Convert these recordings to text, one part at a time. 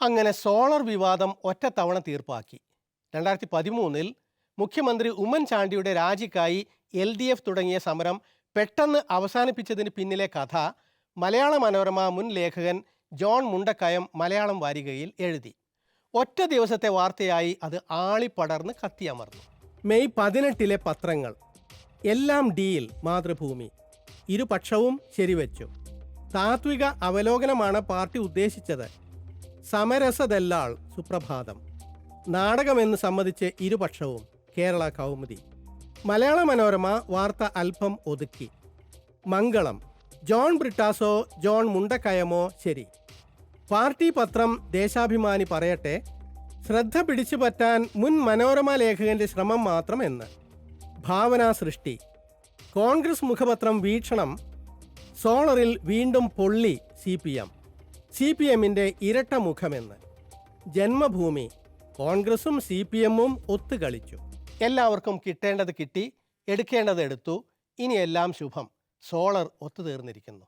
അങ്ങനെ സോളർ വിവാദം ഒറ്റത്തവണ തീർപ്പാക്കി. രണ്ടായിരത്തി പതിമൂന്നിൽ മുഖ്യമന്ത്രി ഉമ്മൻചാണ്ടിയുടെ രാജിക്കായി എൽ ഡി എഫ് തുടങ്ങിയ സമരം പെട്ടെന്ന് അവസാനിപ്പിച്ചതിന് പിന്നിലെ കഥ മലയാള മനോരമ മുൻ ലേഖകൻ ജോൺ മുണ്ടക്കയം മലയാളം വാരികയിൽ എഴുതി. ഒറ്റ ദിവസത്തെ വാർത്തയായി അത് ആളിപ്പടർന്ന് കത്തിയമർന്നു. മെയ് പതിനെട്ടിലെ പത്രങ്ങൾ. എല്ലാം ഡീൽ മാതൃഭൂമി. ഇരുപക്ഷവും ശരിവെച്ചു. താത്വിക അവലോകനമാണ് പാർട്ടി ഉദ്ദേശിച്ചത്. സമരസദല്ലാൾ സുപ്രഭാതം. നാടകമെന്ന് സമ്മതിച്ച് ഇരുപക്ഷവും കേരള കൗമുദി. മലയാള മനോരമ വാർത്ത അല്പം ഒതുക്കി. മംഗളം ജോൺ ബ്രിട്ടാസോ ജോൺ മുണ്ടക്കയമോ ശരി. പാർട്ടി പത്രം ദേശാഭിമാനി പറയട്ടെ ശ്രദ്ധ പിടിച്ചു പറ്റാൻ മുൻ മനോരമ ലേഖകന്റെ ശ്രമം മാത്രം എന്ന്. ഭാവനാ സൃഷ്ടി. കോൺഗ്രസ് മുഖപത്രം വീക്ഷണം സോളറിൽ വീണ്ടും പൊള്ളി C P M. C P എമ്മിന്റെ ഇരട്ട മുഖമെന്ന് ജന്മഭൂമി കോൺഗ്രസും സി പി എമ്മും ഒത്തുകളിച്ചു. എല്ലാവർക്കും കിട്ടേണ്ടത് കിട്ടി എടുക്കേണ്ടത് എടുത്തു. ഇനി എല്ലാം ശുഭം. സോളർ ഒത്തുതീർന്നിരിക്കുന്നു.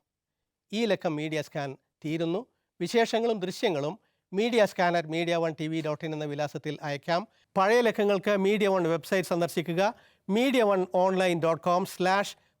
ഈ ലക്കം മീഡിയ സ്കാൻ തീരുന്നു. വിശേഷങ്ങളും ദൃശ്യങ്ങളും media scan at Media One TV dot in in എന്ന വിലാസത്തിൽ അയക്കാം. പഴയ ലക്കങ്ങൾക്ക് മീഡിയ വൺ വെബ്സൈറ്റ് സന്ദർശിക്കുക. Media One online dot com slash